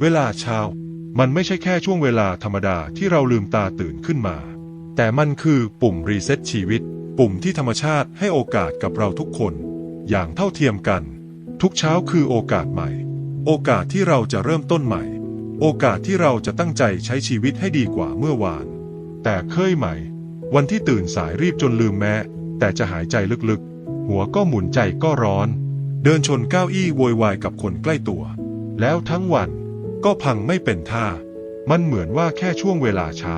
เวลาเช้า มันไม่ใช่แค่ช่วงเวลาธรรมดาที่เราลืมตาตื่นขึ้นมา แต่มันคือปุ่มรีเซ็ตชีวิต ปุ่มที่ธรรมชาติให้โอกาสกับเราทุกคน อย่างเท่าเทียมกัน ทุกเช้าคือโอกาสใหม่ โอกาสที่เราจะเริ่มต้นใหม่ โอกาสที่เราจะตั้งใจใช้ชีวิตให้ดีกว่าเมื่อวาน แต่เคยไหม่ วันที่ตื่นสายรีบจนลืมแม้ แต่จะหายใจลึกๆ หัวก็หมุนใจก็ร้อน เดินชนเก้าอี้โวยวายกับคนใกล้ตัว แล้วทั้งวัน ก็พังไม่เป็นท่า มันเหมือนว่าแค่ช่วงเวลาเช้า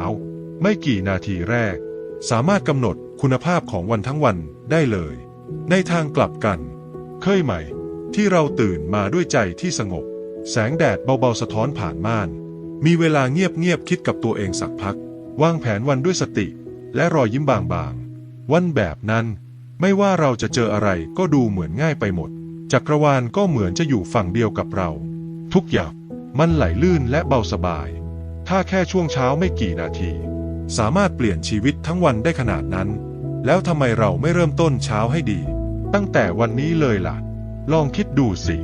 ไม่กี่นาทีแรก สามารถกำหนดคุณภาพของวันทั้งวันได้เลย ในทางกลับกัน เคยไหม ที่เราตื่นมาด้วยใจที่สงบ แสงแดดเบาๆสะท้อนผ่านม่าน มีเวลาเงียบๆคิดกับตัวเองสักพัก วางแผนวันด้วยสติ และรอยยิ้มบางๆ วันแบบนั้น ไม่ว่าเราจะเจออะไรก็ดูเหมือนง่ายไปหมดจักรวาลก็เหมือนจะอยู่ฝั่งเดียวกับเรา ทุกอย่าง มันไหลลื่นและเบาสบาย ถ้าแค่ช่วงเช้าไม่กี่นาที สามารถเปลี่ยนชีวิตทั้งวันได้ขนาดนั้น แล้วทำไมเราไม่เริ่มต้นเช้าให้ดี ตั้งแต่วันนี้เลยล่ะ ลองคิดดูสิ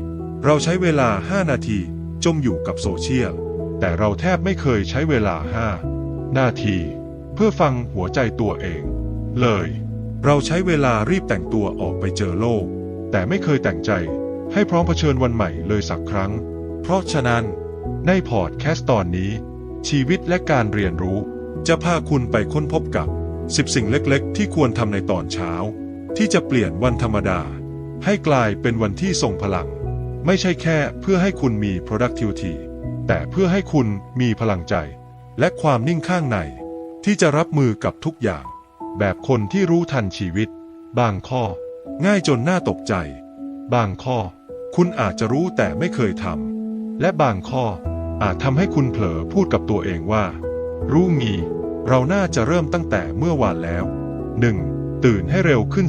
เราใช้เวลา 5 นาที จมอยู่กับโซเชียล แต่เราแทบไม่เคยใช้เวลา 5 นาที เพื่อฟังหัวใจตัวเอง เลย เราใช้เวลารีบแต่งตัวออกไปเจอโลก แต่ไม่เคยแต่งใจให้พร้อมเผชิญวันใหม่เลยสักครั้ง เพราะฉะนั้น ในพอดแคสต์ตอนนี้ ชีวิตและการเรียนรู้ จะพาคุณไปค้นพบกับ 10 สิ่งเล็กๆ ที่ควรทำในตอนเช้า ที่จะเปลี่ยนวันธรรมดา ให้กลายเป็นวันที่ทรงพลัง ไม่ใช่แค่เพื่อให้คุณมี productivity แต่เพื่อให้คุณมีพลังใจ และความนิ่งข้างใน ที่จะรับมือกับทุกอย่าง แบบคนที่รู้ทันชีวิต บางข้อ ง่ายจนน่าตกใจ บางข้อ คุณอาจจะรู้แต่ไม่เคยทำ และบางข้ออาจทำให้คุณเผลอพูดกับตัวเองว่า รู้มีเราน่าจะเริ่มตั้งแต่เมื่อวานแล้ว 1. ตื่นให้เร็วขึ้น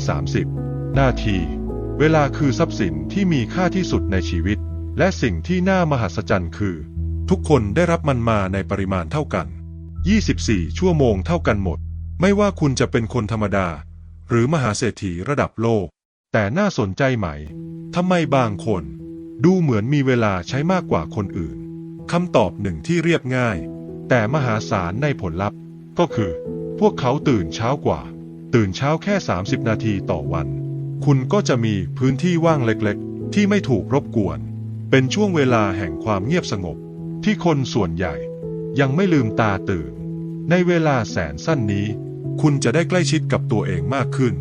30 นาที เวลาคือทรัพย์สินที่มีค่าที่สุดในชีวิต และสิ่งที่น่ามหัศจรรย์คือ ทุกคนได้รับมันมาในปริมาณเท่ากัน 24 ชั่วโมงเท่ากันหมด ไม่ว่าคุณจะเป็นคนธรรมดา หรือมหาเศรษฐีระดับโลก แต่น่าสนใจไหมทำไมบางคน ดูเหมือนมีเวลาใช้มากกว่าคนอื่นคำตอบหนึ่งที่เรียบง่าย แต่มหาศาลในผลลัพธ์ ก็คือ พวกเขาตื่นเช้ากว่า ตื่นเช้าแค่ 30 นาทีต่อวัน คุณก็จะมีพื้นที่ว่างเล็กๆ ที่ไม่ถูกรบกวน เป็นช่วงเวลาแห่งความเงียบสงบ ที่คนส่วนใหญ่ ยังไม่ลืมตาตื่น ในเวลาแสนสั้นนี้ คุณจะได้ใกล้ชิดกับตัวเองมากขึ้น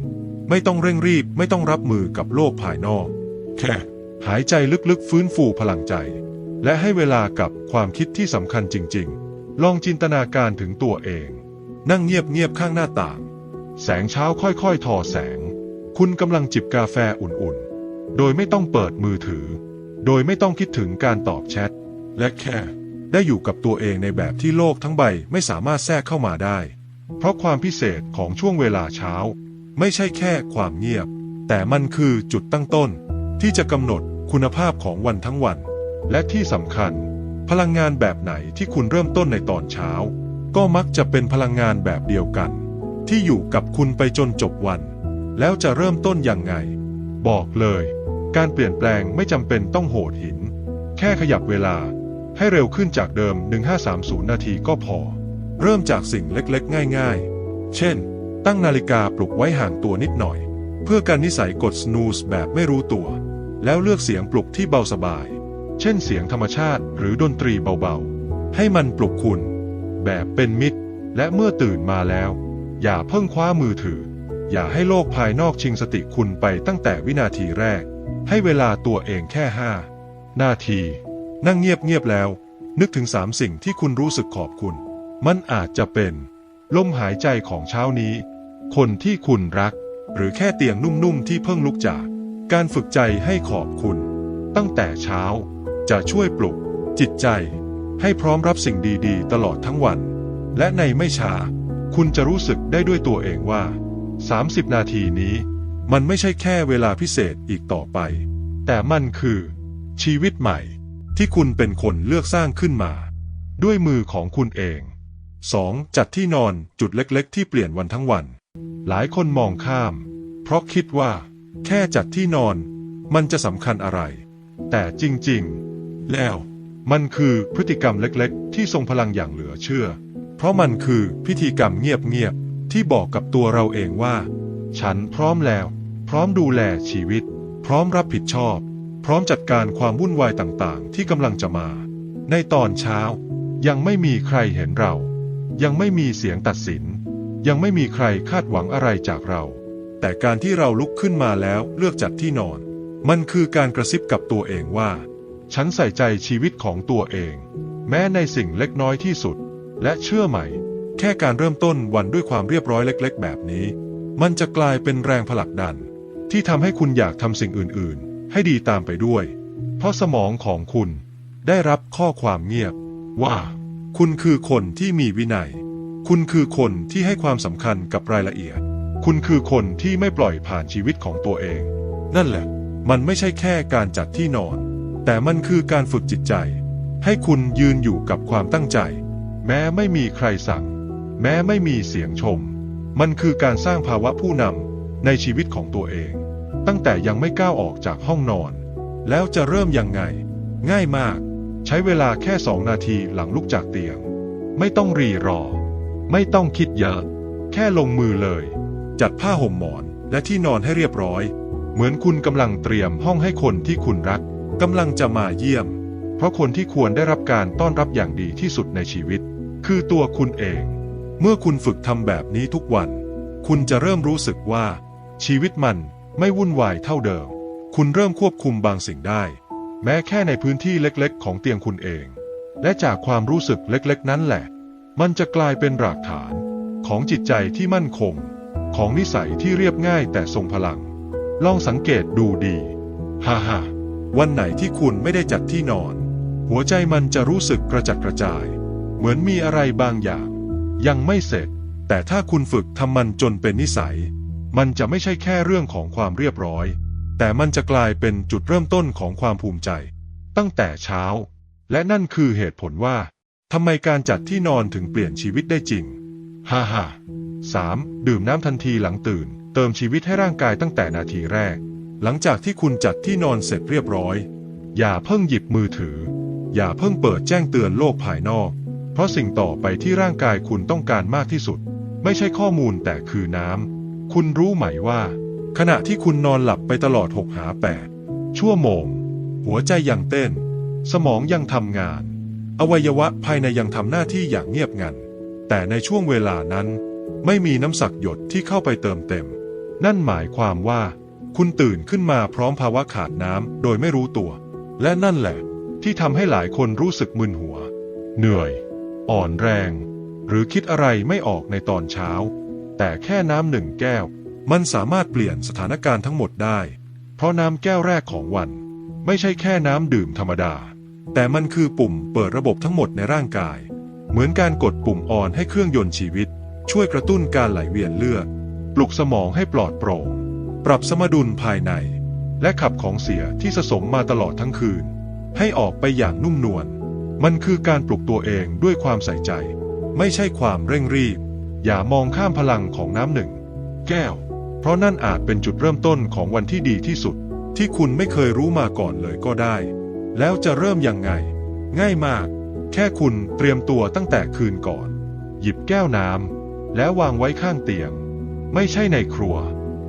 ไม่ต้องเร่งรีบไม่ต้องรับมือกับโลกภายนอก แค่ หายใจลึกๆ ฟื้นฟูพลังใจ และให้เวลากับความคิดที่สำคัญจริง ๆ ลองจินตนาการถึงตัวเอง นั่งเงียบๆข้างหน้าต่าง แสงเช้าค่อยๆ ทอแสง คุณกำลังจิบกาแฟอุ่นๆ โดยไม่ต้องเปิดมือถือ โดยไม่ต้องคิดถึงการตอบแชท และแค่ได้อยู่กับตัวเองในแบบที่โลกทั้งใบไม่สามารถแทรกเข้ามาได้ เพราะความพิเศษของช่วงเวลาเช้า ไม่ใช่แค่ความเงียบ แต่มันคือจุดตั้งต้นที่จะกำหนด คุณภาพของวันทั้งวัน และที่สำคัญ พลังงานแบบไหนที่คุณเริ่มต้นในตอนเช้า ก็มักจะเป็นพลังงานแบบเดียวกัน ที่อยู่กับคุณไปจนจบวัน แล้วจะเริ่มต้นยังไง บอกเลย การเปลี่ยนแปลงไม่จำเป็นต้องโหดหิน แค่ขยับเวลาให้เร็วขึ้นจากเดิม 1530 นาทีก็พอ เริ่มจากสิ่งเล็กๆ ง่ายๆ เช่น ตั้งนาฬิกาปลุกไว้ห่างตัวนิดหน่อย เพื่อการนิสัยกด snooze แบบไม่รู้ตัว แล้วเลือกเสียงปลุกที่เบาสบาย เช่นเสียงธรรมชาติหรือดนตรีเบาๆ ให้มันปลุกคุณ แบบเป็นมิตร และเมื่อตื่นมาแล้ว อย่าเพิ่งคว้ามือถือ อย่าให้โลกภายนอกชิงสติคุณไปตั้งแต่วินาทีแรก ให้เวลาตัวเองแค่ห้านาที นั่งเงียบๆแล้ว นึกถึงสามสิ่งที่คุณรู้สึกขอบคุณ มันอาจจะเป็น ลมหายใจของเช้านี้ คนที่คุณรัก หรือแค่เตียงนุ่มๆที่เพิ่งลุกจาก การฝึกใจให้ขอบคุณ ตั้งแต่เช้าจะช่วยปลุก จิตใจ ให้พร้อมรับสิ่งดีๆ ตลอดทั้งวัน และในไม่ช้า คุณจะรู้สึกได้ด้วยตัวเองว่า 30 นาทีนี้ มันไม่ใช่แค่เวลาพิเศษอีกต่อไป แต่มันคือ ชีวิตใหม่ ที่คุณเป็นคนเลือกสร้างขึ้นมา ด้วยมือของคุณเอง 2. จัดที่นอนจุดเล็กๆ ที่เปลี่ยนวันทั้งวัน หลายคนมองข้าม เพราะคิดว่า แค่จัดที่นอนมันจะสำคัญอะไร แต่จริงๆ แล้วมันคือพฤติกรรมเล็กๆ ที่ทรงพลังอย่างเหลือเชื่อ เพราะมันคือพิธีกรรมเงียบๆ ที่บอกกับตัวเราเองว่า ฉันพร้อมแล้ว พร้อมดูแลชีวิต พร้อมรับผิดชอบ พร้อมจัดการความวุ่นวายต่างๆ ที่กำลังจะมา ในตอนเช้า ยังไม่มีใครเห็นเรา ยังไม่มีเสียงตัดสิน ยังไม่มีใครคาดหวังอะไรจากเรา แต่การที่เราลุกขึ้นมาแล้วเลือกจัดที่นอน มันคือการกระซิบกับตัวเองว่า ฉันใส่ใจชีวิตของตัวเอง แม้ในสิ่งเล็กน้อยที่สุด และเชื่อไหม แค่การเริ่มต้นวันด้วยความเรียบร้อยเล็ก ๆ แบบนี้ มันจะกลายเป็นแรงผลักดัน ที่ทำให้คุณอยากทำสิ่งอื่น ๆ ให้ดีตามไปด้วย เพราะสมองของคุณได้รับข้อความเงียบ ว่า คุณคือคนที่มีวินัย คุณคือคนที่ให้ความสำคัญกับรายละเอียด คุณคือคนที่ไม่ปล่อยผ่านชีวิตของตัวเอง นั่นแหละ มันไม่ใช่แค่การจัดที่นอน แต่มันคือการฝึกจิตใจ ให้คุณยืนอยู่กับความตั้งใจ แม้ไม่มีใครสั่ง แม้ไม่มีเสียงชม มันคือการสร้างภาวะผู้นำในชีวิตของตัวเอง ตั้งแต่ยังไม่ก้าวออกจากห้องนอน แล้วจะเริ่มยังไง ง่ายมาก ใช้เวลาแค่สองนาทีหลังลุกจากเตียง ไม่ต้องรีรอ ไม่ต้องคิดเยอะ แค่ลงมือเลย จัดผ้าห่มหมอนและที่นอนให้เรียบร้อย เหมือนคุณกำลังเตรียมห้องให้คนที่คุณรักกำลังจะมาเยี่ยม เพราะคนที่ควรได้รับการต้อนรับอย่างดีที่สุดในชีวิต คือตัวคุณเอง เมื่อคุณฝึกทำแบบนี้ทุกวัน คุณจะเริ่มรู้สึกว่า ชีวิตมันไม่วุ่นวายเท่าเดิม คุณเริ่มควบคุมบางสิ่งได้ แม้แค่ในพื้นที่เล็กๆ ของเตียงคุณเอง และจากความรู้สึกเล็กๆ นั้นแหละ มันจะกลายเป็นรากฐานของจิตใจที่มั่นคง ของนิสัยที่เรียบง่ายแต่ทรงพลัง ลองสังเกตดูดีฮ่าฮ่าวันไหนที่คุณไม่ได้จัดที่นอน หัวใจมันจะรู้สึกกระจัดกระจาย เหมือนมีอะไรบางอย่าง ยังไม่เสร็จ แต่ถ้าคุณฝึกทำมันจนเป็นนิสัย มันจะไม่ใช่แค่เรื่องของความเรียบร้อย แต่มันจะกลายเป็นจุดเริ่มต้นของความภูมิใจ ตั้งแต่เช้า และนั่นคือเหตุผลว่าทำไมการจัดที่นอนถึงเปลี่ยนชีวิตได้จริงฮ่าฮ่า สามดื่มน้ำทันทีหลังตื่น เติมชีวิตให้ร่างกายตั้งแต่นาทีแรก หลังจากที่คุณจัดที่นอนเสร็จเรียบร้อย อย่าเพิ่งหยิบมือถือ อย่าเพิ่งเปิดแจ้งเตือนโลกภายนอก เพราะสิ่งต่อไปที่ร่างกายคุณต้องการมากที่สุด ไม่ใช่ข้อมูลแต่คือน้ำคุณรู้ไหมว่า ขณะที่คุณนอนหลับไปตลอดหกหาแปดชั่วโมง หัวใจยังเต้น สมองยังทำงาน อวัยวะภายในยังทำหน้าที่อย่างเงียบงันแต่ในช่วงเวลานั้น ไม่มีน้ำสักหยดที่เข้าไปเติมเต็ม นั่นหมายความว่า คุณตื่นขึ้นมาพร้อมภาวะขาดน้ำโดยไม่รู้ตัว และนั่นแหละ ที่ทำให้หลายคนรู้สึกมึนหัว เหนื่อย อ่อนแรง หรือคิดอะไรไม่ออกในตอนเช้า แต่แค่น้ำหนึ่งแก้ว มันสามารถเปลี่ยนสถานการณ์ทั้งหมดได้ เพราะน้ำแก้วแรกของวัน ไม่ใช่แค่น้ำดื่มธรรมดา แต่มันคือปุ่มเปิดระบบทั้งหมดในร่างกาย เหมือนการกดปุ่มออนให้เครื่องยนต์ชีวิต ช่วยกระตุ้นการไหลเวียนเลือด ปลุกสมองให้ปลอดโปร่ง ปรับสมดุลภายใน และขับของเสียที่สะสมมาตลอดทั้งคืน ให้ออกไปอย่างนุ่มนวล มันคือการปลุกตัวเองด้วยความใส่ใจ ไม่ใช่ความเร่งรีบ อย่ามองข้ามพลังของน้ำหนึ่ง แก้ว เพราะนั่นอาจเป็นจุดเริ่มต้นของวันที่ดีที่สุด ที่คุณไม่เคยรู้มาก่อนเลยก็ได้ แล้วจะเริ่มยังไง ง่ายมาก แค่คุณเตรียมตัวตั้งแต่คืนก่อน หยิบแก้วน้ำ แล้ววางไว้ข้างเตียง ไม่ใช่ในครัว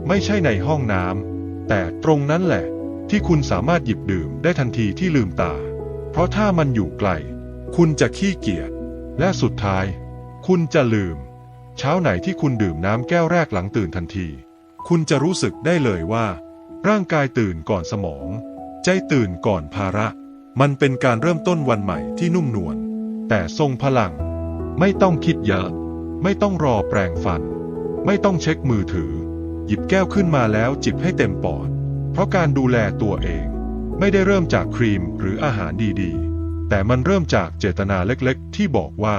ไม่ใช่ในห้องน้ำแต่ตรงนั้นแหละ ที่คุณสามารถหยิบดื่มได้ทันทีที่ลืมตา เพราะถ้ามันอยู่ไกล คุณจะขี้เกียจและสุดท้าย คุณจะลืม เช้าไหนที่คุณดื่มน้ำแก้วแรกหลังตื่นทันที คุณจะรู้สึกได้เลยว่า ร่างกายตื่นก่อนสมอง ใจตื่นก่อนภาระ มันเป็นการเริ่มต้นวันใหม่ที่นุ่มนวลแต่ทรงพลัง ไม่ต้องคิดเยอะ ไม่ต้องรอแปรงฟัน ไม่ต้องเช็คมือถือ หยิบแก้วขึ้นมาแล้วจิบให้เต็มปอด เพราะการดูแลตัวเองไม่ได้เริ่มจากครีมหรืออาหารดีๆ แต่มันเริ่มจากเจตนาเล็กๆ ที่บอกว่า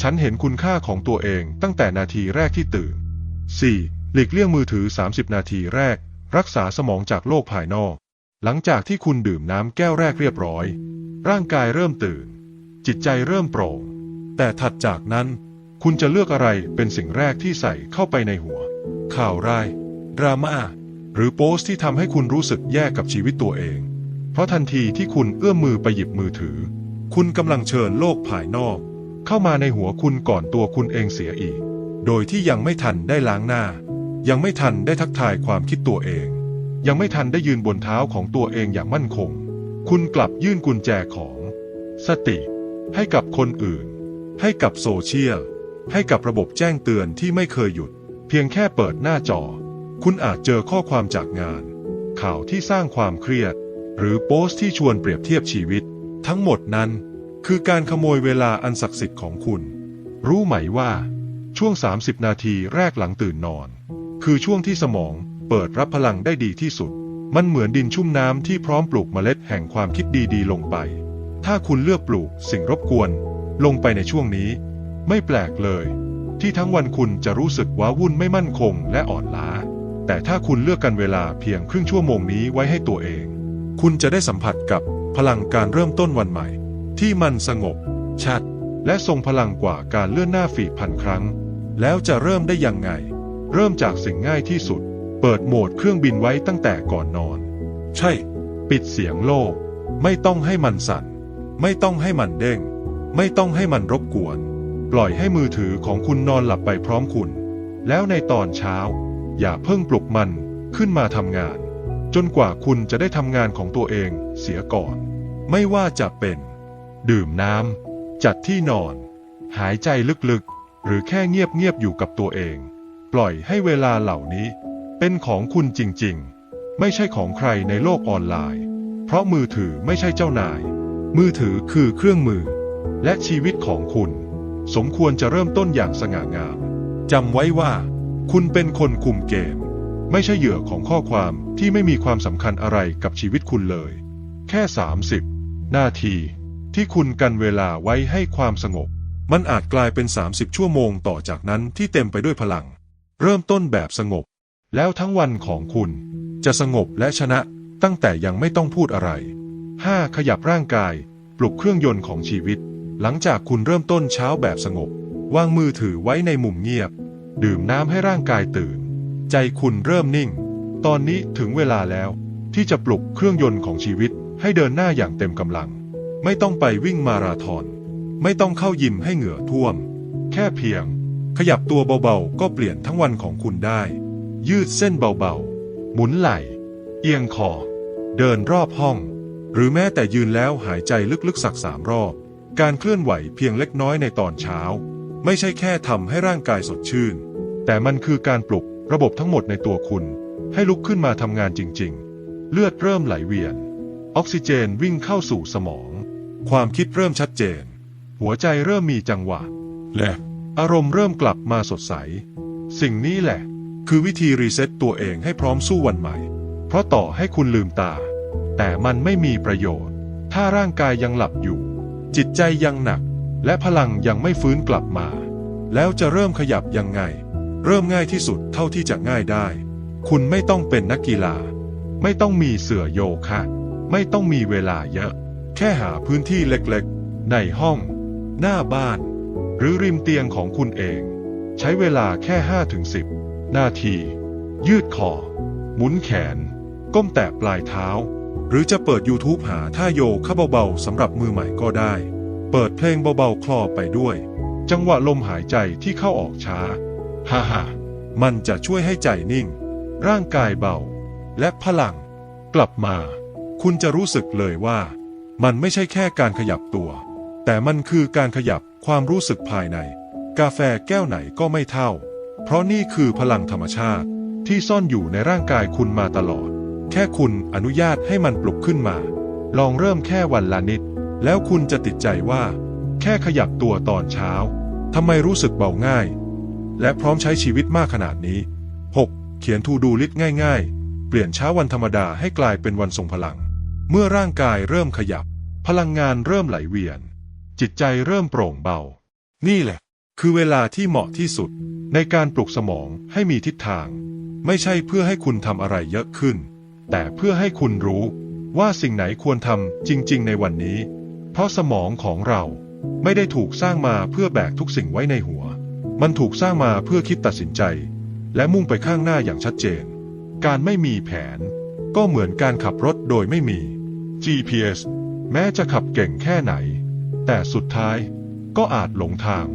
ฉันเห็นคุณค่าของตัวเองตั้งแต่นาทีแรกที่ตื่น 4. หลีกเลี่ยงมือถือ 30 นาทีแรก รักษาสมองจากโลกภายนอก หลังจากที่คุณดื่มน้ำแก้วแรกเรียบร้อย ร่างกายเริ่มตื่น จิตใจเริ่มโปร่ง แต่ถัดจากนั้น คุณจะเลือกอะไรเป็นสิ่งแรกที่ใส่เข้าไปในหัว ข่าวร้าย ดราม่า หรือโพสต์ที่ทำให้คุณรู้สึกแย่กับชีวิตตัวเอง เพราะทันทีที่คุณเอื้อมมือไปหยิบมือถือคคุณกำลังเชิญโลกภายนอก เข้ามาในหัวคุณก่อนตัวคุณเองเสียอีก โดยที่ยังไม่ทันได้ล้างหน้า ยังไม่ทันได้ทักทายความคิดตัวเอง ยังไม่ทันได้ยืนบนเท้าของตัวเองอย่างมั่นคง คุณกลับยื่นกุญแจของ สติ ให้กับคนอื่น ให้กับโซเชียล ให้กับระบบแจ้งเตือนที่ไม่เคยหยุด เพียงแค่เปิดหน้าจอ คุณอาจเจอข้อความจากงาน ข่าวที่สร้างความเครียด หรือโพสต์ที่ชวนเปรียบเทียบชีวิต ทั้งหมดนั้น คือการขโมยเวลาอันศักดิ์สิทธิ์ของคุณ รู้ไหมว่า ช่วง 30 นาทีแรกหลังตื่นนอน คือช่วงที่สมองเปิดรับพลังได้ดีที่สุด มันเหมือนดินชุ่มน้ำที่พร้อมปลูกเมล็ดแห่งความคิดดีๆ ลงไป ถ้าคุณเลือกปลูกสิ่งรบกวน ลงไปในช่วงนี้ ไม่แปลกเลย ที่ทั้งวันคุณจะรู้สึกว้าวุ่นไม่มั่นคงและอ่อนล้า แต่ถ้าคุณเลือกกันเวลาเพียงครึ่งชั่วโมงนี้ไว้ให้ตัวเอง คุณจะได้สัมผัสกับพลังการเริ่มต้นวันใหม่ ที่มันสงบ ชัด และทรงพลังกว่าการเลื่อนหน้าฝีดพันครั้ง แล้วจะเริ่มได้ยังไง เริ่มจากสิ่งง่ายที่สุด เปิดโหมดเครื่องบินไว้ตั้งแต่ก่อนนอน ใช่ ปิดเสียงโลก ไม่ต้องให้มันสั่น ไม่ต้องให้มันเด้ง ไม่ต้องให้มันรบกวน ปล่อยให้มือถือของคุณนอนหลับไปพร้อมคุณ แล้วในตอนเช้า อย่าเพิ่งปลุกมันขึ้นมาทำงาน จนกว่าคุณจะได้ทำงานของตัวเองเสียก่อน ไม่ว่าจะเป็น ดื่มน้ำจัดที่นอน หายใจลึกๆ หรือแค่เงียบๆอยู่กับตัวเอง ปล่อยให้เวลาเหล่านี้ เป็นของคุณจริงๆ ไม่ใช่ของใครในโลกออนไลน์ เพราะมือถือไม่ใช่เจ้านาย มือถือคือเครื่องมือ และชีวิตของคุณ สมควรจะเริ่มต้นอย่างสง่างามจำไว้ว่า คุณเป็นคนคุมเกม ไม่ใช่เหยื่อของข้อความที่ไม่มีความสำคัญอะไรกับชีวิตคุณเลย แค่ 30 นาที ที่คุณกันเวลาไว้ให้ความสงบ มันอาจกลายเป็น 30 ชั่วโมงต่อจากนั้นที่เต็มไปด้วยพลัง เริ่มต้นแบบสงบ แล้วทั้งวันของคุณ จะสงบและชนะตั้งแต่ยังไม่ต้องพูดอะไร 5. ขยับร่างกาย ปลุกเครื่องยนต์ของชีวิต หลังจากคุณเริ่มต้นเช้าแบบสงบ วางมือถือไว้ในมุมเงียบ ดื่มน้ำให้ร่างกายตื่น ใจคุณเริ่มนิ่ง ตอนนี้ถึงเวลาแล้ว ที่จะปลุกเครื่องยนต์ของชีวิตให้เดินหน้าอย่างเต็มกำลัง ไม่ต้องไปวิ่งมาราธอน ไม่ต้องเข้ายิมให้เหงื่อท่วม แค่เพียง ขยับตัวเบาๆ ก็เปลี่ยนทั้งวันของคุณได้ ยืดเส้นเบาๆ หมุนไหล่ เอียงคอ เดินรอบห้อง หรือแม้แต่ยืนแล้วหายใจลึกๆสักสามรอบ การเคลื่อนไหวเพียงเล็กน้อยในตอนเช้า ไม่ใช่แค่ทำให้ร่างกายสดชื่น แต่มันคือการปลุกระบบทั้งหมดในตัวคุณ ให้ลุกขึ้นมาทำงานจริง ๆ เลือดเริ่มไหลเวียน ออกซิเจนวิ่งเข้าสู่สมอง ความคิดเริ่มชัดเจน หัวใจเริ่มมีจังหวะ และอารมณ์เริ่มกลับมาสดใส สิ่งนี้แหละ คือวิธีรีเซ็ตตัวเองให้พร้อมสู้วันใหม่ เพราะต่อให้คุณลืมตา แต่มันไม่มีประโยชน์ ถ้าร่างกายยังหลับอยู่ จิตใจยังหนัก และพลังยังไม่ฟื้นกลับมา แล้วจะเริ่มขยับยังไง เริ่มง่ายที่สุดเท่าที่จะง่ายได้ คุณไม่ต้องเป็นนักกีฬา ไม่ต้องมีเสื่อโยคะ ไม่ต้องมีเวลาเยอะ แค่หาพื้นที่เล็กๆ ในห้อง หน้าบ้าน หรือริมเตียงของคุณเอง ใช้เวลาแค่ 5-10 นาที ยืดคอหมุนแขน ก้มแตะปลายเท้า หรือจะเปิด YouTube หาท่าโยคะเบาๆสำหรับมือใหม่ก็ได้ เปิดเพลงเบาๆคลอไปด้วย จังหวะลมหายใจที่เข้าออกช้า ฮ่าฮ่ามันจะช่วยให้ใจนิ่ง ร่างกายเบา และพลัง กลับมา คุณจะรู้สึกเลยว่า มันไม่ใช่แค่การขยับตัว แต่มันคือการขยับความรู้สึกภายใน กาแฟแก้วไหนก็ไม่เท่า เพราะนี่คือพลังธรรมชาติที่ซ่อนอยู่ในร่างกายคุณมาตลอด แค่คุณอนุญาตให้มันปลุกขึ้นมา ลองเริ่มแค่วันละนิด แล้วคุณจะติดใจว่า แค่ขยับตัวตอนเช้าทำไมรู้สึกเบาง่าย และพร้อมใช้ชีวิตมากขนาดนี้ 6. เขียนทูดูลิสต์ง่าย ๆ เปลี่ยนเช้าวันธรรมดาให้กลายเป็นวันทรงพลัง เมื่อร่างกายเริ่มขยับ พลังงานเริ่มไหลเวียน จิตใจเริ่มโปร่งเบา นี่แหละ คือเวลาที่เหมาะที่สุด ในการปลุกสมองให้มีทิศทาง ไม่ใช่เพื่อให้คุณทำอะไรเยอะขึ้น แต่เพื่อให้คุณรู้ว่าสิ่งไหนควรทำจริง ๆ ในวันนี้ เพราะสมองของเราไม่ได้ถูกสร้างมาเพื่อแบกทุกสิ่งไว้ในหัว มันถูกสร้างมาเพื่อคิดตัดสินใจ และมุ่งไปข้างหน้าอย่างชัดเจน การไม่มีแผน ก็เหมือนการขับรถโดยไม่มี GPS แม้จะขับเก่งแค่ไหน แต่สุดท้ายก็อาจหลงทาง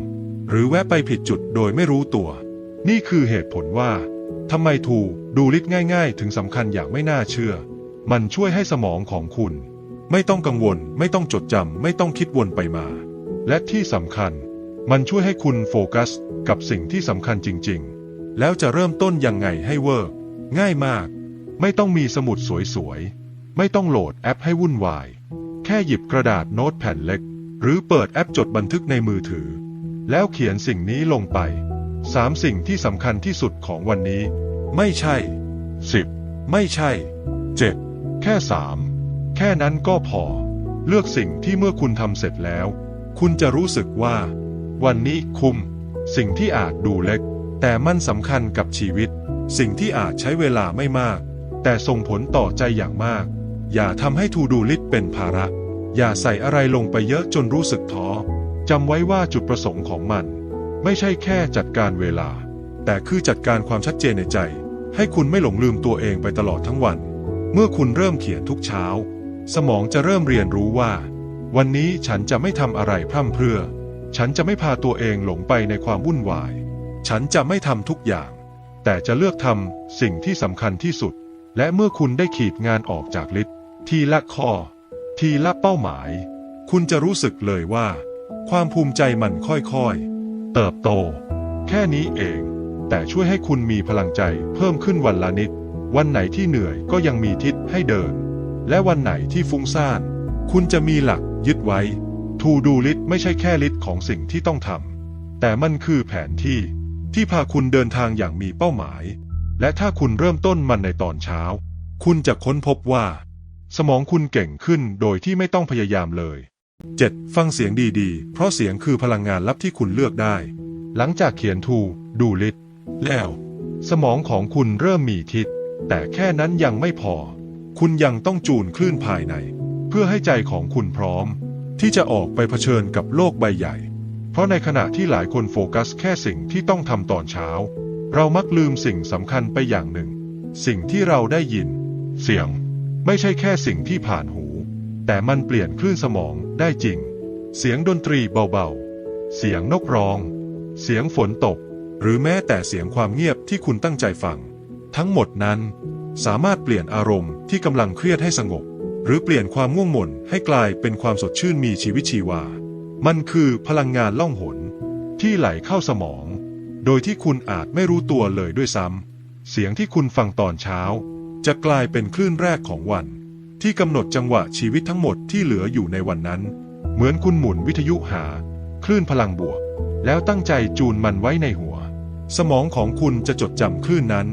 หรือแวะไปผิดจุดโดยไม่รู้ตัว นี่คือเหตุผลว่าทำไมทู ดูลิสต์ง่าย ๆ ถึงสำคัญอย่างไม่น่าเชื่อ มันช่วยให้สมองของคุณ ไม่ต้องกังวล ไม่ต้องจดจำไม่ต้องคิดวนไปมา และที่สำคัญ มันช่วยให้คุณโฟกัส กับสิ่งที่สำคัญจริง ๆ แล้วจะเริ่มต้นยังไงให้เวิร์กง่ายมาก ไม่ต้องมีสมุดสวยๆ ไม่ต้องโหลดแอปให้วุ่นวาย แค่หยิบกระดาษโน้ตแผ่นเล็ก หรือเปิดแอปจดบันทึกในมือถือ แล้วเขียนสิ่งนี้ลงไปสามสิ่งที่สำคัญที่สุดของวันนี้ ไม่ใช่สิบไม่ใช่เจ็ดแค่สามแค่นั้นก็พอ เลือกสิ่งที่เมื่อคุณทำเสร็จแล้ว คุณจะรู้สึกว่า วันนี้คุ้มสิ่งที่อาจดูเล็ก แต่มันสำคัญกับชีวิต สิ่งที่อาจใช้เวลาไม่มาก แต่ส่งผลต่อใจอย่างมาก อย่าทำให้ทูดูลิสเป็นภาระ อย่าใส่อะไรลงไปเยอะจนรู้สึกท้อจำไว้ว่าจุดประสงค์ของมัน ไม่ใช่แค่จัดการเวลา แต่คือจัดการความชัดเจนในใจ ให้คุณไม่หลงลืมตัวเองไปตลอดทั้งวัน เมื่อคุณเริ่มเขียนทุกเช้า สมองจะเริ่มเรียนรู้ว่า วันนี้ฉันจะไม่ทำอะไรพร่ำเพรื่อ ฉันจะไม่พาตัวเองหลงไปในความวุ่นวาย ฉันจะไม่ทำทุกอย่าง แต่จะเลือกทำสิ่งที่สำคัญที่สุด และเมื่อคุณได้ขีดงานออกจากลิสต์ทีละข้อ ทีละเป้าหมาย คุณจะรู้สึกเลยว่า ความภูมิใจมันค่อยๆ เติบโต แค่นี้เอง แต่ช่วยให้คุณมีพลังใจเพิ่มขึ้นวันละนิด วันไหนที่เหนื่อยก็ยังมีทิศให้เดิน และวันไหนที่ฟุ้งซ่าน คุณจะมีหลักยึดไว้ ทูดูลิสไม่ใช่แค่ลิสของสิ่งที่ต้องทำ แต่มันคือแผนที่ที่พาคุณเดินทางอย่างมีเป้าหมาย และถ้าคุณเริ่มต้นมันในตอนเช้า คุณจะค้นพบว่า สมองคุณเก่งขึ้นโดยที่ไม่ต้องพยายามเลย 7. ฟังเสียงดีๆ เพราะเสียงคือพลังงานลับที่คุณเลือกได้ หลังจากเขียนทูดูลิส แล้ว สมองของคุณเริ่มมีทิศ แต่แค่นั้นยังไม่พอ คุณยังต้องจูนคลื่นภายใน เพื่อให้ใจของคุณพร้อม ที่จะออกไปเผชิญกับโลกใบใหญ่ เพราะในขณะที่หลายคนโฟกัสแค่สิ่งที่ต้องทำตอนเช้า เรามักลืมสิ่งสำคัญไปอย่างหนึ่ง สิ่งที่เราได้ยิน เสียง ไม่ใช่แค่สิ่งที่ผ่านหู แต่มันเปลี่ยนคลื่นสมองได้จริง เสียงดนตรีเบาๆ เสียงนกร้อง เสียงฝนตก หรือแม้แต่เสียงความเงียบที่คุณตั้งใจฟัง ทั้งหมดนั้น สามารถเปลี่ยนอารมณ์ที่กำลังเครียดให้สงบ หรือเปลี่ยนความง่วงหม่นให้กลายเป็นความสดชื่นมีชีวิตชีวา มันคือพลังงานล่องหนที่ไหลเข้าสมอง โดยที่คุณอาจไม่รู้ตัวเลยด้วยซ้ำ เสียงที่คุณฟังตอนเช้า จะกลายเป็นคลื่นแรกของวัน ที่กำหนดจังหวะชีวิตทั้งหมดที่เหลืออยู่ในวันนั้น เหมือนคุณหมุนวิทยุหา คลื่นพลังบวก แล้วตั้งใจจูนมันไว้ในหัว สมองของคุณจะจดจำคลื่นนั้น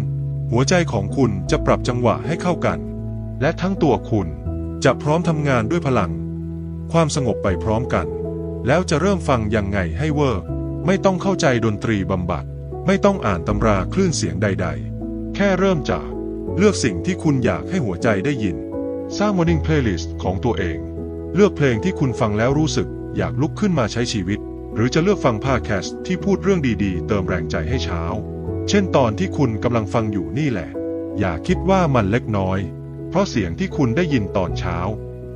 หัวใจของคุณจะปรับจังหวะให้เข้ากัน และทั้งตัวคุณจะพร้อมทำงานด้วยพลัง ความสงบไปพร้อมกัน แล้วจะเริ่มฟังยังไงให้เวิร์กไม่ต้องเข้าใจดนตรีบำบัด ไม่ต้องอ่านตำราคลื่นเสียงใด ๆ แค่เริ่มจากเลือกสิ่งที่คุณอยากให้หัวใจได้ยิน สร้าง Morning Playlist ของตัวเอง เลือกเพลงที่คุณฟังแล้วรู้สึกอยากลุกขึ้นมาใช้ชีวิต หรือจะเลือกฟังพาแคสต์ที่พูดเรื่องดีๆ เติมแรงใจให้เช้า เช่นตอนที่คุณกำลังฟังอยู่นี่แหละ อย่าคิดว่ามันเล็กน้อย เพราะเสียงที่คุณได้ยินตอนเช้า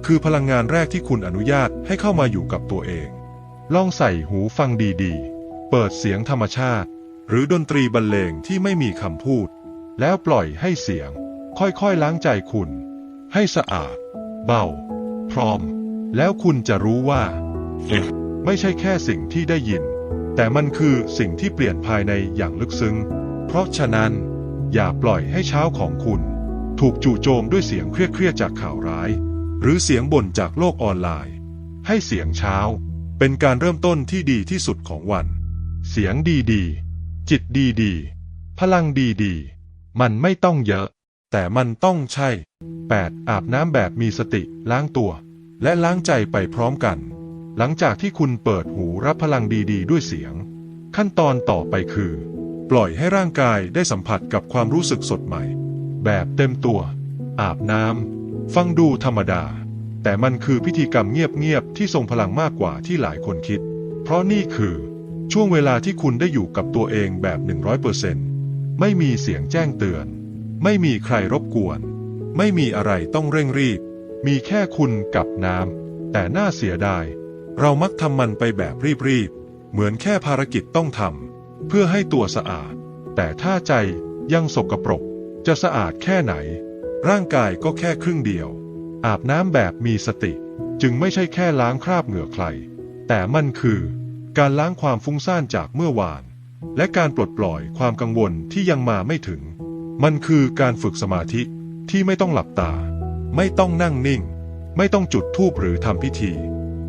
คือพลังงานแรกที่คุณอนุญาตให้เข้ามาอยู่กับตัวเอง ลองใส่หูฟังดีๆ เปิดเสียงธรรมชาติ หรือดนตรีบรรเลงที่ไม่มีคำพูด แล้วปล่อยให้เสียง ค่อยๆล้างใจคุณ ให้สะอาด เบา พร้อม แล้วคุณจะรู้ว่าเอ๊ะ ไม่ใช่แค่สิ่งที่ได้ยิน แต่มันคือสิ่งที่เปลี่ยนภายในอย่างลึกซึ้ง เพราะฉะนั้น อย่าปล่อยให้เช้าของคุณ ถูกจู่โจมด้วยเสียงเครียดๆจากข่าวร้าย หรือเสียงบ่นจากโลกออนไลน์ ให้เสียงเช้าเป็นการเริ่มต้นที่ดีที่สุดของวัน เสียงดีๆ จิตดีๆ พลังดีๆ มันไม่ต้องเยอะ แต่มันต้องใช่ 8. อาบน้ำแบบมีสติล้างตัว และล้างใจไปพร้อมกัน หลังจากที่คุณเปิดหูรับพลังดีๆ ด้วยเสียง ขั้นตอนต่อไปคือ ปล่อยให้ร่างกายได้สัมผัสกับความรู้สึกสดใหม่ แบบเต็มตัว อาบน้ำฟังดูธรรมดา แต่มันคือพิธีกรรมเงียบๆที่ทรงพลังมากกว่าที่หลายคนคิด เพราะนี่คือช่วงเวลาที่คุณได้อยู่กับตัวเองแบบ 100%ไม่มีเสียงแจ้งเตือน ไม่มีใครรบกวน ไม่มีอะไรต้องเร่งรีบ มีแค่คุณกับน้ำแต่น่าเสียดาย เรามักทำมันไปแบบรีบๆ เหมือนแค่ภารกิจต้องทำเพื่อให้ตัวสะอาด แต่ถ้าใจยังสกปรก จะสะอาดแค่ไหน ร่างกายก็แค่ครึ่งเดียว อาบน้ำแบบมีสติ จึงไม่ใช่แค่ล้างคราบเหงื่อใคร แต่มันคือการล้างความฟุ้งซ่านจากเมื่อวาน และการปลดปล่อยความกังวลที่ยังมาไม่ถึง มันคือการฝึกสมาธิที่ไม่ต้องหลับตา ไม่ต้องนั่งนิ่ง ไม่ต้องจุดธูปหรือทำพิธี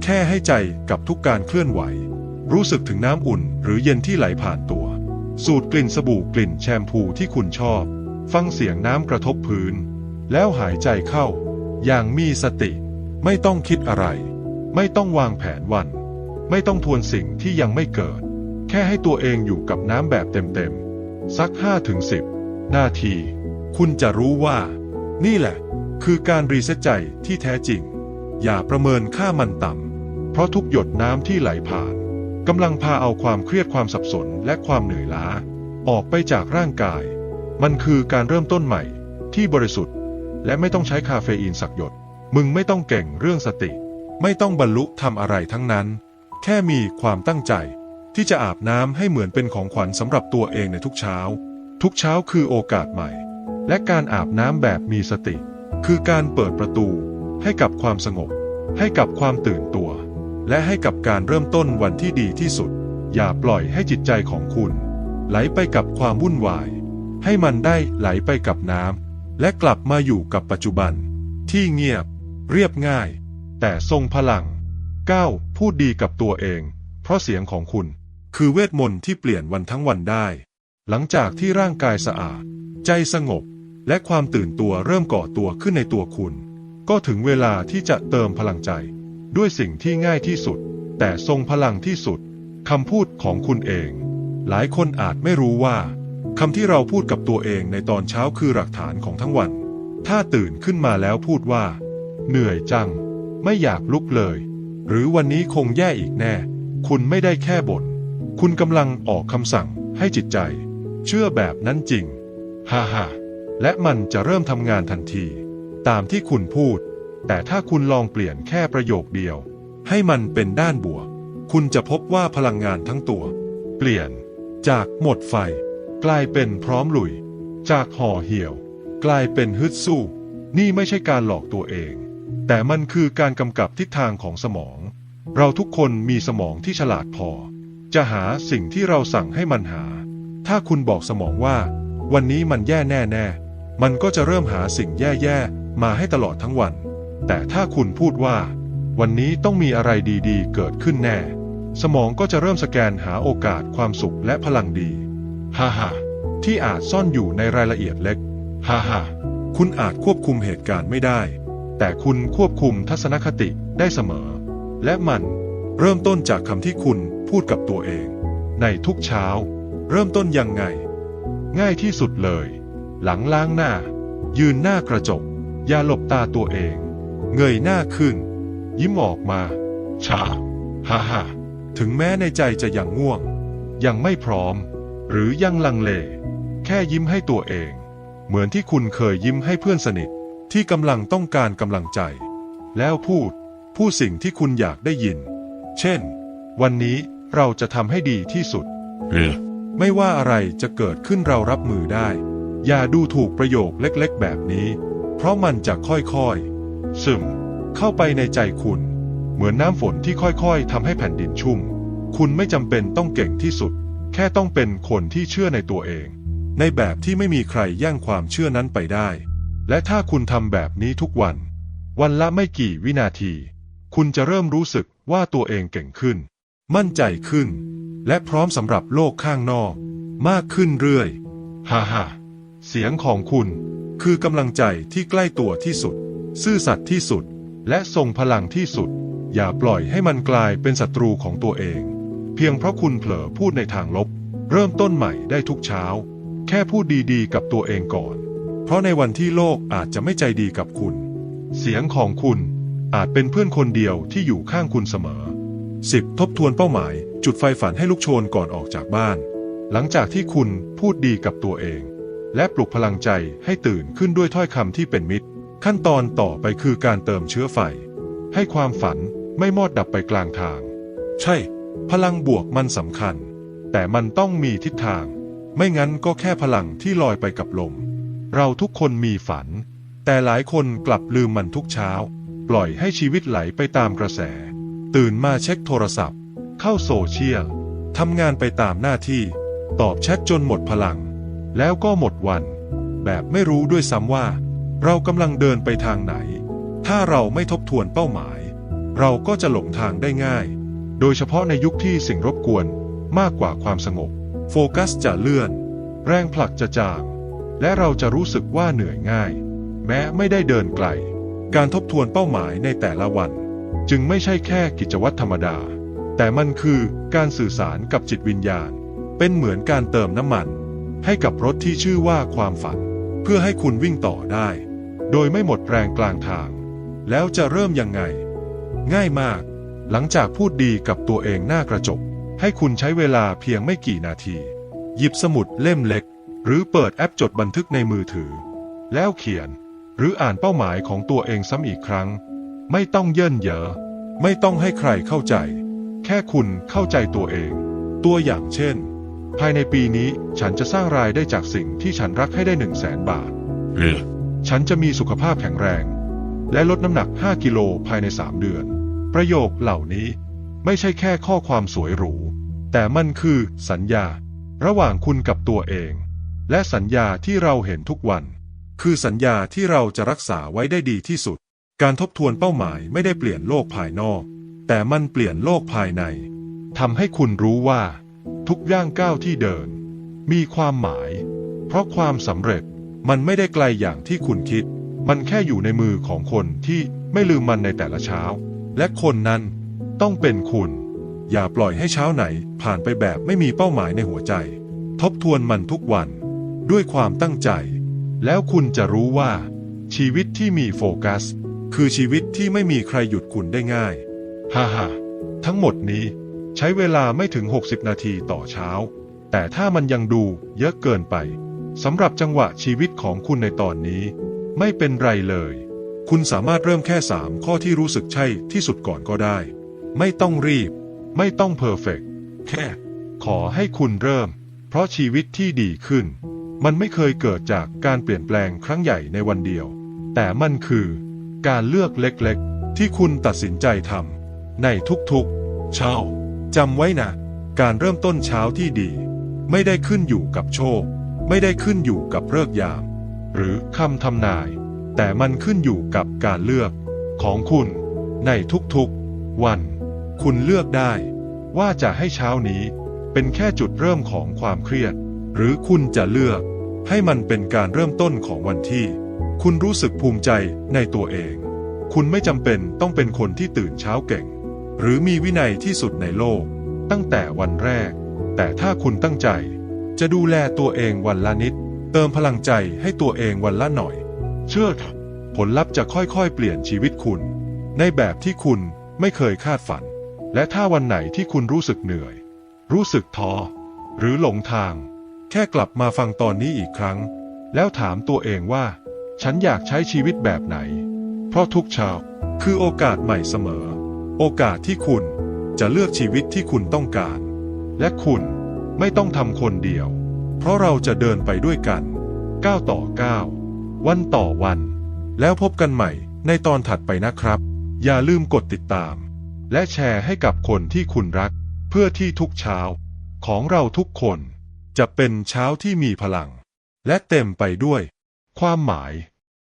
แค่ให้ใจกับทุกการเคลื่อนไหว รู้สึกถึงน้ำอุ่นหรือเย็นที่ไหลผ่านตัว สูดกลิ่นสบู่กลิ่นแชมพูที่คุณชอบ ฟังเสียงน้ำกระทบพื้น แล้วหายใจเข้า อย่างมีสติ ไม่ต้องคิดอะไร ไม่ต้องวางแผนวัน ไม่ต้องทวนสิ่งที่ยังไม่เกิด แค่ให้ตัวเองอยู่กับน้ำแบบเต็มๆสัก5-10นาที คุณจะรู้ว่า นี่แหละ คือการรีเซ็ตใจที่แท้จริง อย่าประเมินค่ามันต่ำ เพราะทุกหยดน้ำที่ไหลผ่านกำลังพาเอาความเครียดความสับสนและความเหนื่อยล้า ออกไปจากร่างกาย มันคือการเริ่มต้นใหม่ที่บริสุทธิ์ และไม่ต้องใช้คาเฟอีนสักหยด มึงไม่ต้องเก่งเรื่องสติ ไม่ต้องบรรลุทำอะไรทั้งนั้น แค่มีความตั้งใจ ที่จะอาบน้ำให้เหมือนเป็นของขวัญสำหรับตัวเองในทุกเช้า ทุกเช้าคือโอกาสใหม่ และการอาบน้ำแบบมีสติ คือการเปิดประตู ให้กับความสงบ ให้กับความตื่นตัว และให้กับการเริ่มต้นวันที่ดีที่สุด อย่าปล่อยให้จิตใจของคุณ ไหลไปกับความวุ่นวาย ให้มันได้ไหลไปกับน้ำและกลับมาอยู่กับปัจจุบัน ที่เงียบ เรียบง่าย แต่ทรงพลัง 9. พูดดีกับตัวเอง เพราะเสียงของคุณ คือเวทมนต์ที่เปลี่ยนวันทั้งวันได้ หลังจากที่ร่างกายสะอาด ใจสงบ และความตื่นตัวเริ่มก่อตัวขึ้นในตัวคุณ ก็ถึงเวลาที่จะเติมพลังใจ ด้วยสิ่งที่ง่ายที่สุด แต่ทรงพลังที่สุดคำพูดของคุณเอง หลายคนอาจไม่รู้ว่าคำที่เราพูดกับตัวเองในตอนเช้าคือหลักฐานของทั้งวัน ถ้าตื่นขึ้นมาแล้วพูดว่า เหนื่อยจัง ไม่อยากลุกเลย หรือวันนี้คงแย่อีกแน่ คุณไม่ได้แค่บ่นคุณกำลังออกคำสั่งให้จิตใจ เชื่อแบบนั้นจริง ฮ่าฮ่าและมันจะเริ่มทำงานทันที ตามที่คุณพูด แต่ถ้าคุณลองเปลี่ยนแค่ประโยคเดียว ให้มันเป็นด้านบวก คุณจะพบว่าพลังงานทั้งตัว เปลี่ยน จากหมดไฟ กลายเป็นพร้อมลุย จากห่อเหี่ยว กลายเป็นฮึดสู้ นี่ไม่ใช่การหลอกตัวเอง แต่มันคือการกำกับทิศทางของสมอง เราทุกคนมีสมองที่ฉลาดพอ จะหาสิ่งที่เราสั่งให้มันหา ถ้าคุณบอกสมองว่า วันนี้มันแย่แน่แน่มันก็จะเริ่มหาสิ่งแย่ๆมาให้ตลอดทั้งวัน แต่ถ้าคุณพูดว่า วันนี้ต้องมีอะไรดีๆ เกิดขึ้นแน่ สมองก็จะเริ่มสแกนหาโอกาสความสุขและพลังดี ฮ่าฮ่าที่อาจซ่อนอยู่ในรายละเอียดเล็ก ฮ่าฮ่าคุณอาจควบคุมเหตุการณ์ไม่ได้ แต่คุณควบคุมทัศนคติได้เสมอ และมันเริ่มต้นจากคำที่คุณพูดกับตัวเอง ในทุกเช้า เริ่มต้นยังไง ง่ายที่สุดเลย หลังล้างหน้า ยืนหน้ากระจก อย่าหลบตาตัวเอง เงยหน้าขึ้น ยิ้มออกมา ชา ฮ่าฮ่าถึงแม้ในใจจะยังง่วง ยังไม่พร้อม หรือยังลังเล แค่ยิ้มให้ตัวเอง เหมือนที่คุณเคยยิ้มให้เพื่อนสนิทที่กำลังต้องการกำลังใจ แล้วพูด พูดสิ่งที่คุณอยากได้ยิน เช่น วันนี้เราจะทำให้ดีที่สุดเออไม่ว่าอะไรจะเกิดขึ้นเรารับมือได้ อย่าดูถูกประโยคเล็กๆ แบบนี้ เพราะมันจะค่อยๆ ซึม เข้าไปในใจคุณ เหมือนน้ำฝนที่ค่อยๆทำให้แผ่นดินชุ่ม คุณไม่จำเป็นต้องเก่งที่สุด แค่ต้องเป็นคนที่เชื่อในตัวเอง ในแบบที่ไม่มีใครแย่งความเชื่อนั้นไปได้ และถ้าคุณทำแบบนี้ทุกวัน วันละไม่กี่วินาที คุณจะเริ่มรู้สึกว่าตัวเองเก่งขึ้น มั่นใจขึ้น และพร้อมสำหรับโลกข้างนอก มากขึ้นเรื่อย ฮ่าฮ่าเสียงของคุณคือกำลังใจที่ใกล้ตัวที่สุด ซื่อสัตย์ที่สุด และทรงพลังที่สุด อย่าปล่อยให้มันกลายเป็นศัตรูของตัวเอง เพียงเพราะคุณเผลอพูดในทางลบ เริ่มต้นใหม่ได้ทุกเช้า แค่พูดดีๆ กับตัวเองก่อน เพราะในวันที่โลกอาจจะไม่ใจดีกับคุณ เสียงของคุณอาจเป็นเพื่อนคนเดียวที่อยู่ข้างคุณเสมอ 10. ทบทวนเป้าหมาย จุดไฟฝันให้ลุกโชนก่อนออกจากบ้าน หลังจากที่คุณพูดดีกับตัวเอง และปลุกพลังใจให้ตื่นขึ้นด้วยถ้อยคำที่เป็นมิตร ขั้นตอนต่อไปคือการเติมเชื้อไฟ ให้ความฝันไม่มอดดับไปกลางทาง ใช่ พลังบวกมันสำคัญ แต่มันต้องมีทิศทาง ไม่งั้นก็แค่พลังที่ลอยไปกับลม เราทุกคนมีฝัน แต่หลายคนกลับลืมมันทุกเช้า ปล่อยให้ชีวิตไหลไปตามกระแส ตื่นมาเช็คโทรศัพท์ เข้าโซเชียลทำงานไปตามหน้าที่ ตอบแชทจนหมดพลัง แล้วก็หมดวัน แบบไม่รู้ด้วยซ้ำว่า เรากำลังเดินไปทางไหน ถ้าเราไม่ทบทวนเป้าหมาย เราก็จะหลงทางได้ง่าย โดยเฉพาะในยุคที่สิ่งรบกวนมากกว่าความสงบ โฟกัสจะเลื่อน แรงผลักจะจาง และเราจะรู้สึกว่าเหนื่อยง่าย แม้ไม่ได้เดินไกล การทบทวนเป้าหมายในแต่ละวัน จึงไม่ใช่แค่กิจวัตรธรรมดา แต่มันคือการสื่อสารกับจิตวิญญาณ เป็นเหมือนการเติมน้ำมัน ให้กับรถที่ชื่อว่าความฝัน เพื่อให้คุณวิ่งต่อได้ โดยไม่หมดแรงกลางทาง แล้วจะเริ่มยังไง ง่ายมาก หลังจากพูดดีกับตัวเองหน้ากระจก ให้คุณใช้เวลาเพียงไม่กี่นาที หยิบสมุดเล่มเล็ก หรือเปิดแอปจดบันทึกในมือถือ แล้วเขียน หรืออ่านเป้าหมายของตัวเองซ้ำอีกครั้ง ไม่ต้องเยินเยอไม่ต้องให้ใครเข้าใจ แค่คุณเข้าใจตัวเอง ตัวอย่างเช่น ภายในปีนี้ฉันจะสร้างรายได้จากสิ่งที่ฉันรักให้ได้หนึ่งแสนบาทหรือ ฉันจะมีสุขภาพแข็งแรง และลดน้ำหนัก 5 กิโลภายใน 3 เดือน ประโยคเหล่านี้ไม่ใช่แค่ข้อความสวยหรู แต่มันคือสัญญา ระหว่างคุณกับตัวเอง และสัญญาที่เราเห็นทุกวัน คือสัญญาที่เราจะรักษาไว้ได้ดีที่สุด การทบทวนเป้าหมายไม่ได้เปลี่ยนโลกภายนอก แต่มันเปลี่ยนโลกภายในทำให้คุณรู้ว่า ทุกย่างก้าวที่เดิน มีความหมาย เพราะความสำเร็จ มันไม่ได้ไกลอย่างที่คุณคิด มันแค่อยู่ในมือของคนที่ไม่ลืมมันในแต่ละเช้า และคนนั้นต้องเป็นคุณ อย่าปล่อยให้เช้าไหนผ่านไปแบบไม่มีเป้าหมายในหัวใจ ทบทวนมันทุกวัน ด้วยความตั้งใจ แล้วคุณจะรู้ว่า ชีวิตที่มีโฟกัส คือชีวิตที่ไม่มีใครหยุดคุณได้ง่ายฮ่าฮ่าทั้งหมดนี้ใช้เวลาไม่ถึง 60 นาทีต่อเช้า แต่ถ้ามันยังดูเยอะเกินไป สำหรับจังหวะชีวิตของคุณในตอนนี้ ไม่เป็นไรเลย คุณสามารถเริ่มแค่3ข้อที่รู้สึกใช่ที่สุดก่อนก็ได้ ไม่ต้องรีบ ไม่ต้องเพอร์เฟกแค่ ขอให้คุณเริ่ม เพราะชีวิตที่ดีขึ้น มันไม่เคยเกิดจากการเปลี่ยนแปลงครั้งใหญ่ในวันเดียว แต่มันคือ การเลือกเล็กๆ ที่คุณตัดสินใจทำในทุกๆ เช้าจำไว้นะ การเริ่มต้นเช้าที่ดี ไม่ได้ขึ้นอยู่กับโชค ไม่ได้ขึ้นอยู่กับเลิกยาม หรือคำทำนาย แต่มันขึ้นอยู่กับการเลือกของคุณ ในทุกๆ วัน คุณเลือกได้ ว่าจะให้เช้านี้เป็นแค่จุดเริ่มของความเครียด หรือคุณจะเลือก ให้มันเป็นการเริ่มต้นของวันที่ คุณรู้สึกภูมิใจในตัวเอง คุณไม่จำเป็นต้องเป็นคนที่ตื่นเช้าเก่ง หรือมีวินัยที่สุดในโลก ตั้งแต่วันแรก แต่ถ้าคุณตั้งใจ จะดูแลตัวเองวันละนิด เติมพลังใจให้ตัวเองวันละหน่อย เชื่อเถอะผลลัพธ์จะค่อยๆ เปลี่ยนชีวิตคุณ ในแบบที่คุณไม่เคยคาดฝัน และถ้าวันไหนที่คุณรู้สึกเหนื่อย รู้สึกท้อหรือหลงทาง แค่กลับมาฟังตอนนี้อีกครั้ง แล้วถามตัวเองว่า ฉันอยากใช้ชีวิตแบบไหน เพราะทุกเช้าคือโอกาสใหม่เสมอ โอกาสที่คุณจะเลือกชีวิตที่คุณต้องการ และคุณ ไม่ต้องทำคนเดียว เพราะเราจะเดินไปด้วยกันก้าวต่อก้าววันต่อวัน แล้วพบกันใหม่ในตอนถัดไปนะครับ อย่าลืมกดติดตาม และแชร์ให้กับคนที่คุณรัก เพื่อที่ทุกเช้า ของเราทุกคน จะเป็นเช้าที่มีพลัง และเต็มไปด้วย ความหมาย